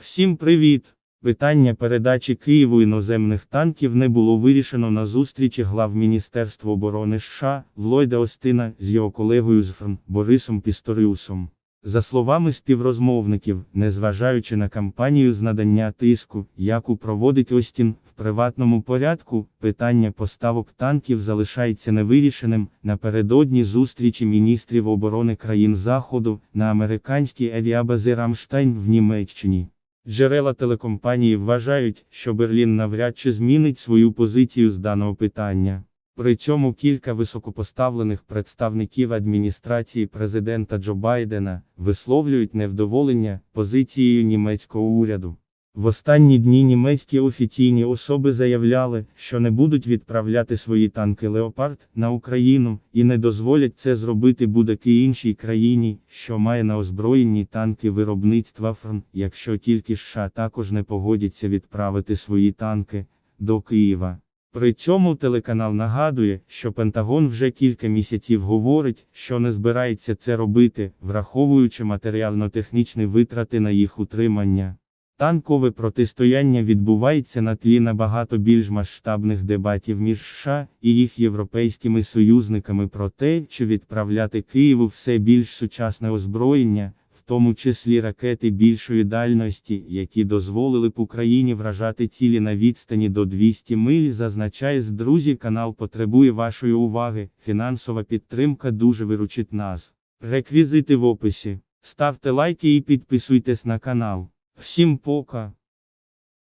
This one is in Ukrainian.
Всім привіт! Питання передачі Києву іноземних танків не було вирішено на зустрічі глав Міністерства оборони США Влойда Остина з його колегою з ФРН Борисом Пісторіусом. За словами співрозмовників, незважаючи на кампанію з надання тиску, яку проводить Остін в приватному порядку, питання поставок танків залишається невирішеним. Напередодні зустрічі міністрів оборони країн Заходу на американській авіабазі Рамштайн в Німеччині. Джерела телекомпанії вважають, що Берлін навряд чи змінить свою позицію з даного питання. При цьому кілька високопоставлених представників адміністрації президента Джо Байдена висловлюють невдоволення позицією німецького уряду. В останні дні німецькі офіційні особи заявляли, що не будуть відправляти свої танки Леопард на Україну і не дозволять це зробити будь-якій іншій країні, що має на озброєнні танки виробництва ФРН, якщо тільки США також не погодяться відправити свої танки до Києва. При цьому телеканал нагадує, що Пентагон вже кілька місяців говорить, що не збирається це робити, враховуючи матеріально-технічні витрати на їх утримання. Танкове протистояння відбувається на тлі набагато більш масштабних дебатів між США і їх європейськими союзниками про те, чи відправляти Києву все більш сучасне озброєння, в тому числі ракети більшої дальності, які дозволили б Україні вражати цілі на відстані до 200 миль. Зазначає з друзі, канал потребує вашої уваги. Фінансова підтримка дуже виручить нас. Реквізити в описі. Ставте лайки і підписуйтесь на канал. Всім пока.